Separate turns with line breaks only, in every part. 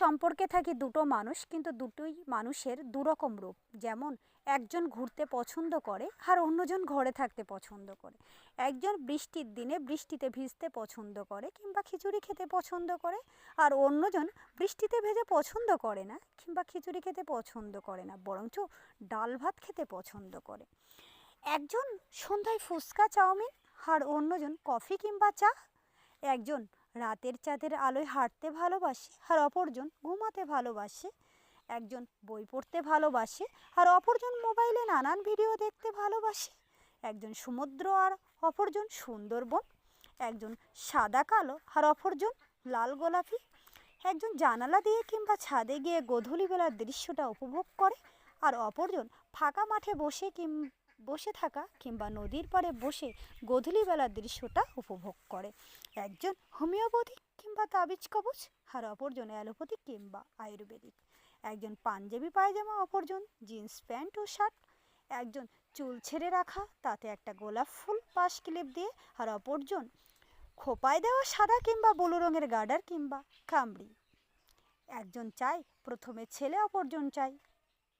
সম্পর্কে থাকি দুটো মানুষ, কিন্তু দুটোই মানুষের দুরকম রূপ। যেমন, একজন ঘুরতে পছন্দ করে আর অন্যজন ঘরে থাকতে পছন্দ করে। একজন বৃষ্টির দিনে বৃষ্টিতে ভিজতে পছন্দ করে কিংবা খিচুড়ি খেতে পছন্দ করে, আর অন্যজন বৃষ্টিতে ভেজে পছন্দ করে না কিংবা খিচুড়ি খেতে পছন্দ করে না, বরঞ্চ ডাল ভাত খেতে পছন্দ করে। একজন সন্ধ্যায় ফুচকা, চাউমিন, আর অন্যজন কফি কিংবা চা। একজন রাতের চাঁদের আলোয় হাঁটতে ভালোবাসে আর অপরজন ঘুমাতে ভালোবাসে। একজন বই পড়তে ভালোবাসে আর অপরজন মোবাইলে নানান ভিডিও দেখতে ভালোবাসে। একজন সমুদ্র আর অপরজন সুন্দরবন। একজন সাদা কালো আর অপরজন লাল গোলাপি। একজন জানালা দিয়ে কিংবা ছাদে গিয়ে গোধূলিবেলার দৃশ্যটা উপভোগ করে আর অপরজন ফাঁকা মাঠে বসে কিম বসে থাকা কিংবা নদীর পাড়ে বসে গোধূলিবেলার দৃশ্যটা উপভোগ করে। একজন হোমিওপ্যাথিক কিংবা তাবিজ কবচ, আর অপরজন অ্যালোপ্যাথিক কিংবা আয়ুর্বেদিক। একজন পাঞ্জাবি পায়জামা, অপরজন জিন্স প্যান্ট ও শার্ট। একজন চুল ছেড়ে রাখা, তাতে একটা গোলাপ ফুল, পাশ ক্লিপ দিয়ে, আর অপরজন খোপায় দেওয়া সাদা কিংবা ব্লু রঙের গার্ডার কিংবা কামড়ি। একজন চায় প্রথমে ছেলে, অপরজন চায়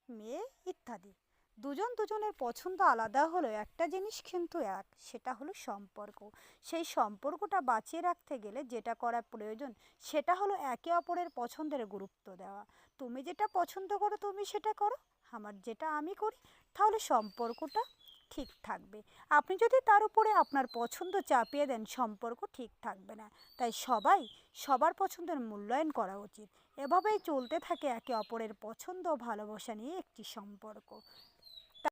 মেয়ে ইত্যাদি। দুজন দুজনের পছন্দ আলাদা হলেও একটা জিনিস কিন্তু এক, সেটা হলো সম্পর্ক। সেই সম্পর্কটা বাঁচিয়ে রাখতে গেলে যেটা করা প্রয়োজন, সেটা হলো একে অপরের পছন্দের গুরুত্ব দেওয়া। তুমি যেটা পছন্দ করো, তুমি সেটা করো, আমার যেটা আমি করি, তাহলে সম্পর্কটা ঠিক থাকবে। আপনি যদি তার উপরে আপনার পছন্দ চাপিয়ে দেন, সম্পর্ক ঠিক থাকবে না। তাই সবাই সবার পছন্দের মূল্যায়ন করা উচিত। এভাবেই চলতে থাকে একে অপরের পছন্দ ভালোবাসা নিয়ে একটি সম্পর্ক।